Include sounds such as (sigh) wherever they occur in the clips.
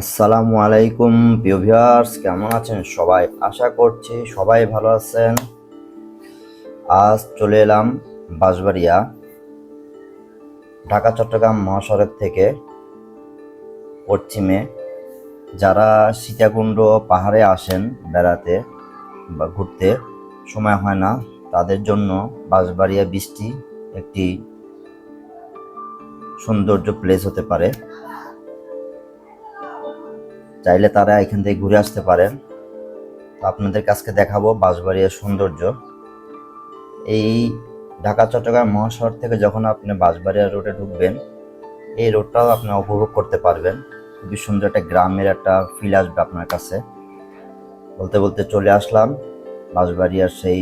আসসালামু আলাইকুম, প্রিয় ভিউয়ার্স, কেমন আছেন সবাই? আশা করছি সবাই ভালো আছেন। আজ চলে এলাম বাঁশবাড়িয়া, ঢাকা, চট্টগ্রাম মহাসড়ক থেকে পশ্চিমে। যারা সীতাকুণ্ড পাহাড়ে আসেন বেড়াতে বা ঘুরতে, সময় হয় না, তাদের জন্য বাঁশবাড়িয়া বৃষ্টি একটি সৌন্দর্য প্লেস হতে পারে। চাইলে তারা এখান থেকে ঘুরে আসতে পারেন। তো আপনাদের কাছকে দেখাবো বাঁশবাড়িয়ার সৌন্দর্য। এই ঢাকা, চট্টগ্রাম মহাশহর থেকে যখন আপনি বাঁশবাড়িয়া রোডে ঢুকবেন, এই রোডটাও আপনি উপভোগ করতে পারবেন। খুবই সুন্দর একটা গ্রামের একটা ফিল আসবে আপনার কাছে। বলতে বলতে চলে আসলাম বাঁশবাড়িয়ার সেই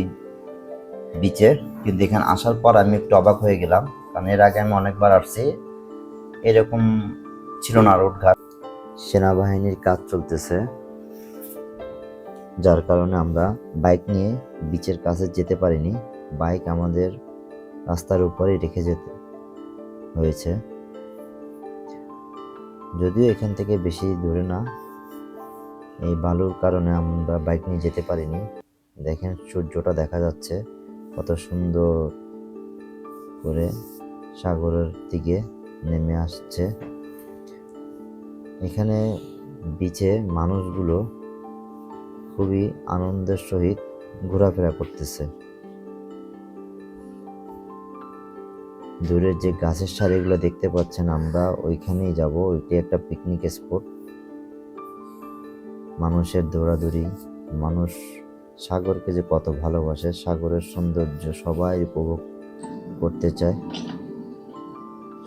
বিচে কিন্তু এখানে আসার পর আমি একটু অবাক হয়ে গেলাম। কারণ এর আগে আমি অনেকবার আসছি। এরকম ছিল না রোডঘাট। সেনাবাহিনীর কাজ চলতেছে, যার কারণে আমরা বাইক নিয়ে বিচের কাছে যেতে পারিনি। বাইক আমাদের রাস্তার উপরেই রেখে যেতে হয়েছে। যদিও এখান থেকে বেশি দূরে না, এই বালুর কারণে আমরা বাইক নিয়ে যেতে পারিনি। দেখেন সূর্যটা দেখা যাচ্ছে, কত সুন্দর করে সাগরের দিকে নেমে আসছে। এখানে বিচে মানুষগুলো খুবই আনন্দের সহিত ঘোরাফেরা করতেছে। দূরের যে গাছের সারিগুলো দেখতে পাচ্ছেন আমরা, ওইখানেই যাব। ওইটি একটা পিকনিক স্পট মানুষের দৌড়াদৌড়ি, মানুষ সাগরকে যে কত ভালোবাসে, সাগরের সৌন্দর্য সবাই উপভোগ করতে চায়।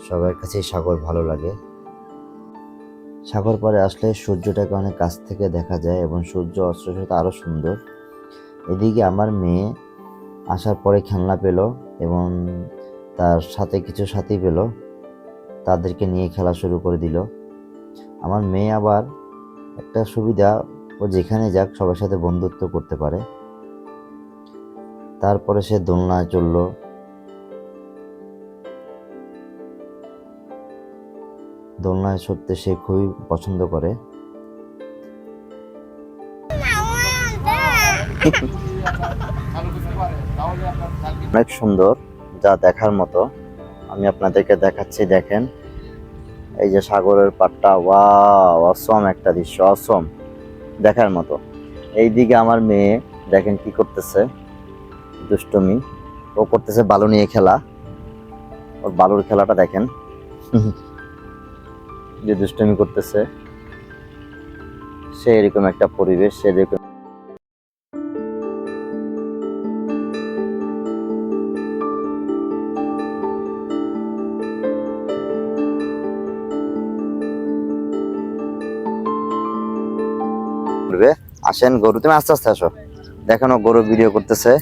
সবার কাছেই সাগর ভালো লাগে। সাগর পাড়ে আসলে সূর্যটাকে অনেক কাছ থেকে দেখা যায় এবং সূর্য অস্ত্র সাথে আরও সুন্দর। এদিকে আমার মেয়ে আসার পরে খেলনা পেল এবং তার সাথে কিছু সাথী পেল, তাদেরকে নিয়ে খেলা শুরু করে দিল। আমার মেয়ে আবার একটা সুবিধা, ও যেখানে যাক সবার সাথে বন্ধুত্ব করতে পারে। তারপরে সে দোলনায় চলল। দোলনায় চড়তে সে খুবই পছন্দ করে। অনেক সুন্দর, যা দেখার মতো। আমি আপনাদেরকে দেখাচ্ছি, দেখেন। এই যে সাগরের পাটটা ওয়া অসম একটা দৃশ্য অসম দেখার মতো। এই দিকে আমার মেয়ে, দেখেন কি করতেছে। দুষ্টমি। ও করতেছে বালু নিয়ে খেলা। ওর বালুর খেলাটা দেখেন। (laughs) যে দুষ্টমি করতেছে, সে এরকম একটা পরিবেশ, সে এরকম আসেন গরু, তুমি আস্তে আস্তে আসো। দেখেন গরু ভিডিও করতেছে।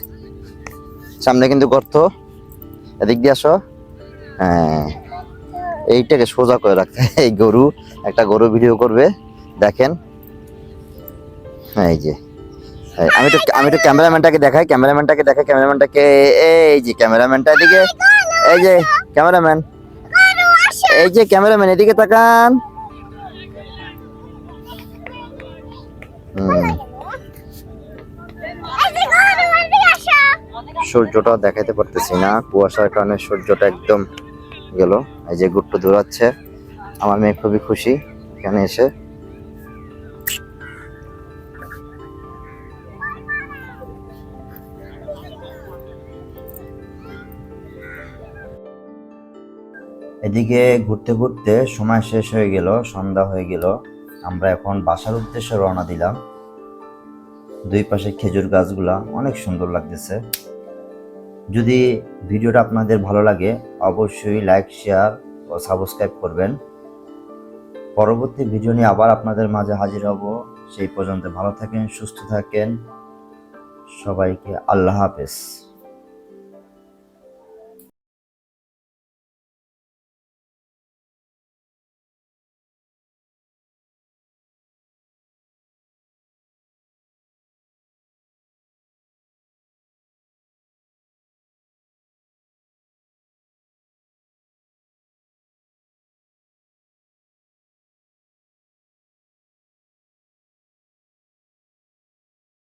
সামনে কিন্তু গর্ত। এদিক দিয়ে আসো। হ্যাঁ। এইটাকে সোজা করে রাখতে এই গরু একটা গরু ভিডিও করবে দেখেন। হ্যাঁ, এই যে। আমি তো আমি তো ক্যামেরাম্যানটাকে দেখাই ক্যামেরাম্যানটাকে দেখাই ক্যামেরাম্যানটাকে এই যে ক্যামেরাম্যানটা এদিকে এই যে ক্যামেরাম্যান। এই যে ক্যামেরাম্যান এদিকে তাকান। সূর্যটা দেখাইতে পারতেছি না কুয়াশার কারণে সূর্যটা একদম গেল। এই যে গুট্টু দৌড়াচ্ছে। আমার মেয়ে খুবই খুশি এখানে এসে। এদিকে ঘুরতে ঘুরতে সময় শেষ হয়ে গেল, সন্ধ্যা হয়ে গেল। আমরা এখন বাসার উদ্দেশ্যে রওনা দিলাম। দুই পাশে খেজুর গাছগুলা অনেক সুন্দর লাগতেছে। যদি ভিডিওটা আপনাদের ভালো লাগে, অবশ্যই লাইক শেয়ার ও সাবস্ক্রাইব করবেন। পরবর্তী ভিডিও নিয়ে আবার আপনাদের মাঝে হাজির হব। সেই পর্যন্ত ভালো থাকেন, সুস্থ থাকেন। সবাইকে আল্লাহ হাফেজ।